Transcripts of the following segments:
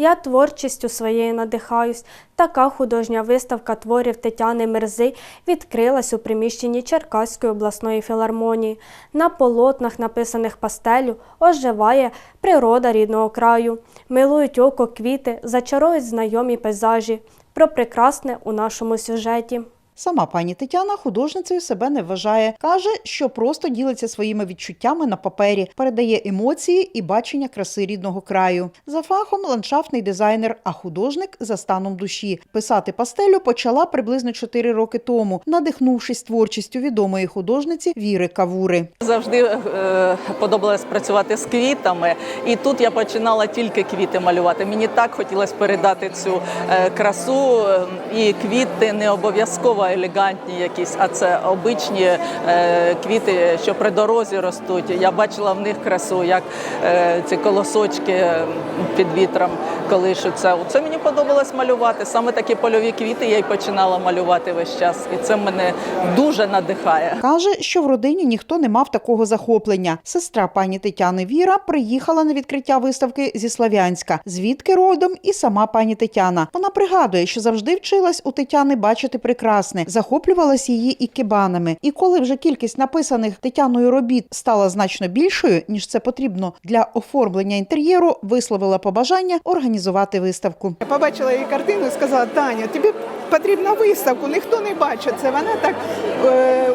Я творчістю своєю надихаюсь. Така художня виставка творів Тетяни Мерзи відкрилась у приміщенні Черкаської обласної філармонії. На полотнах, написаних пастелю, оживає природа рідного краю. Милують око квіти, зачарують знайомі пейзажі. Про прекрасне у нашому сюжеті. Сама пані Тетяна художницею себе не вважає. Каже, що просто ділиться своїми відчуттями на папері, передає емоції і бачення краси рідного краю. За фахом ландшафтний дизайнер, а художник за станом душі. Писати пастелю почала приблизно 4 роки тому, надихнувшись творчістю відомої художниці Віри Кавури. Завжди е, подобалось працювати з квітами, і тут я починала тільки квіти малювати. Мені так хотілося передати цю е, красу, е, і квіти не обов'язково елегантні якісь, а це обичні е, квіти, що при дорозі ростуть. Я бачила в них красу, як е, ці колосочки під вітром колишуться. Це мені подобалось малювати. Саме такі польові квіти я й починала малювати весь час, і це мене дуже надихає. Каже, що в родині ніхто не мав такого захоплення. Сестра пані Тетяни Віра приїхала на відкриття виставки зі Слов'янська, звідки родом і сама пані Тетяна. Вона пригадує, що завжди вчилась у Тетяни бачити прекрасне, захоплювалась її і кибанами. І коли вже кількість написаних Тетяною робіт стала значно більшою, ніж це потрібно для оформлення інтер'єру, висловила побажання організувати виставку. Я побачила її картину і сказала, Таня, тобі потрібна виставку, ніхто не бачить це. Вона так е,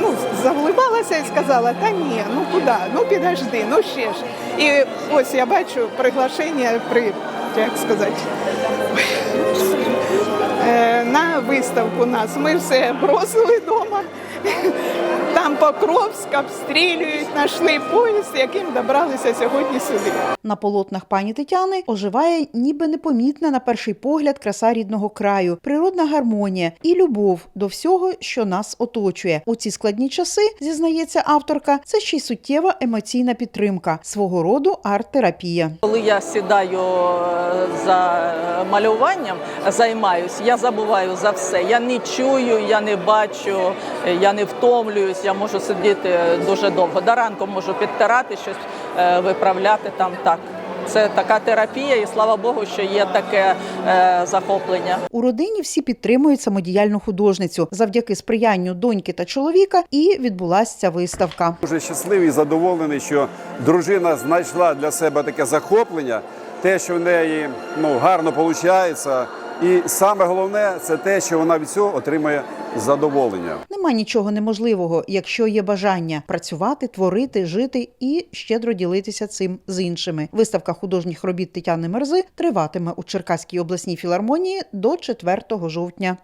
ну, завливалася і сказала, та ні, ну куди, ну підожди, ну ще ж. І ось я бачу приглашення при, як сказати, е, на виставку нас. Ми все бросили вдома. Там Покровськ обстрілюють, знайшли поїзд, яким добралися сьогодні сюди. На полотнах пані Тетяни оживає ніби непомітна на перший погляд краса рідного краю, природна гармонія і любов до всього, що нас оточує. У ці складні часи, зізнається авторка, це ще й суттєва емоційна підтримка, свого роду арт-терапія. Коли я сідаю за малюванням, займаюсь, я забуваю за все. Я не чую, я не бачу, я не втомлююсь, я можу сидіти дуже довго. До ранку можу підтирати щось, е, виправляти там так. Це така терапія, і слава Богу, що є таке е, захоплення. У родині всі підтримують самодіяльну художницю. Завдяки сприянню доньки та чоловіка і відбулася ця виставка. Дуже щасливий і задоволений, що дружина знайшла для себе таке захоплення, те, що в неї ну, гарно виходить. І саме головне це те, що вона від цього отримує задоволення. Нема нічого неможливого, якщо є бажання працювати, творити, жити і щедро ділитися цим з іншими. Виставка художніх робіт Тетяни Мерзи триватиме у Черкаській обласній філармонії до 4 жовтня.